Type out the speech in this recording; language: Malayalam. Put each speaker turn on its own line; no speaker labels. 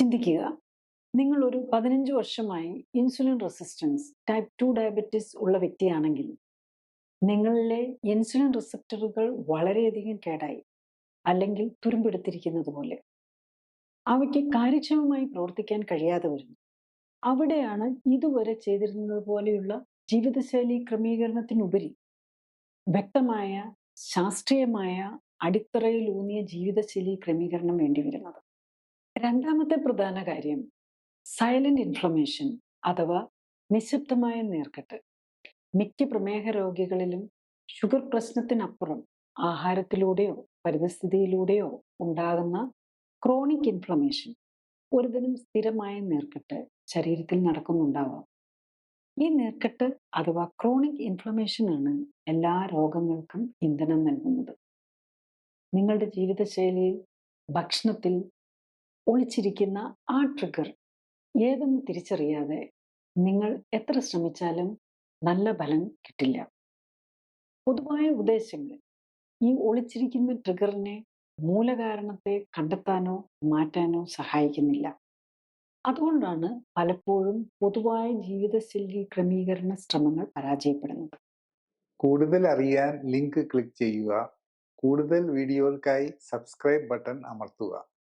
ചിന്തിക്കുക. നിങ്ങൾ ഒരു പതിനഞ്ച് വർഷമായി insulin resistance type two diabetes ഉള്ള വ്യക്തിയാണെങ്കിൽ നിങ്ങളിലെ ഇൻസുലിൻ റിസപ്റ്ററുകൾ വളരെയധികം കേടായി അല്ലെങ്കിൽ തുരുമ്പെടുത്തിരിക്കുന്നത് പോലെ അവയ്ക്ക് കാര്യക്ഷമമായി പ്രവർത്തിക്കാൻ കഴിയാതെ വരുന്നു. അവിടെയാണ് ഇതുവരെ ചെയ്തിരുന്നത് പോലെയുള്ള ജീവിതശൈലി ക്രമീകരണത്തിനുപരി വ്യക്തമായ ശാസ്ത്രീയമായ അടിത്തറയിലൂന്നിയ ജീവിതശൈലി ക്രമീകരണം വേണ്ടിവരുന്നത്. രണ്ടാമത്തെ പ്രധാന കാര്യം സൈലന്റ് ഇൻഫ്ലമേഷൻ അഥവാ നിശബ്ദമായ നേർക്കെട്ട്. മിക്ക പ്രമേഹ രോഗികളിലും ഷുഗർ പ്രശ്നത്തിനപ്പുറം ആഹാരത്തിലൂടെയോ പരിതസ്ഥിതിയിലൂടെയോ ഉണ്ടാകുന്ന ക്രോണിക് ഇൻഫ്ലമേഷൻ ഒരുതിനും സ്ഥിരമായ നീർക്കെട്ട് ശരീരത്തിൽ നടക്കുന്നുണ്ടാവാം. ഈ നീർക്കെട്ട് അഥവാ ക്രോണിക് ഇൻഫ്ലമേഷൻ ആണ് എല്ലാ രോഗങ്ങൾക്കും ഇന്ധനം നൽകുന്നത്. നിങ്ങളുടെ ജീവിതശൈലിയിൽ ഭക്ഷണത്തിൽ ഒളിച്ചിരിക്കുന്ന ആ ട്രിഗർ ഏതെന്ന് തിരിച്ചറിയാതെ നിങ്ങൾ എത്ര ശ്രമിച്ചാലും നല്ല ഫലം കിട്ടില്ല. പൊതുവായ ഉപദേശങ്ങൾ ഈ ഒളിച്ചിരിക്കുന്ന ട്രിഗറിനെ മൂലകാരണത്തെ കണ്ടെത്താനോ മാറ്റാനോ സഹായിക്കുന്നില്ല. അതുകൊണ്ടാണ് പലപ്പോഴും പൊതുവായ ജീവിതശൈലി ക്രമീകരണ ശ്രമങ്ങൾ പരാജയപ്പെടുന്നത്.
കൂടുതൽ അറിയാൻ ലിങ്ക് ക്ലിക്ക് ചെയ്യുക. കൂടുതൽ വീഡിയോകൾക്കായി സബ്സ്ക്രൈബ് ബട്ടൺ അമർത്തുക.